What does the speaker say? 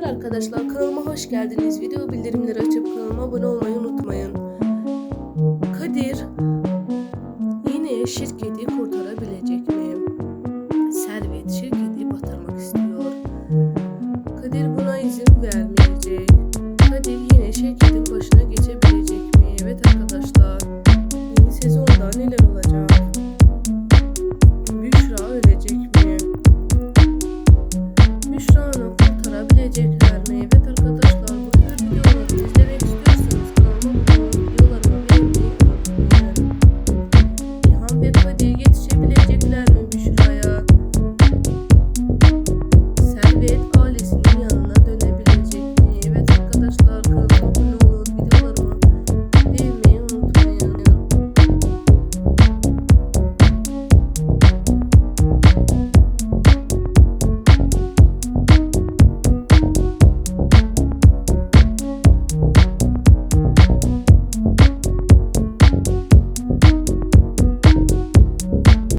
Merhabalar arkadaşlar kanalıma hoş geldiniz. Video bildirimleri açıp kanalıma abone olmayı unutmayın. Kadir yine şirketi kurtarabilecek mi? Servet şirketi batırmak istiyor. Kadir buna izin vermiyor.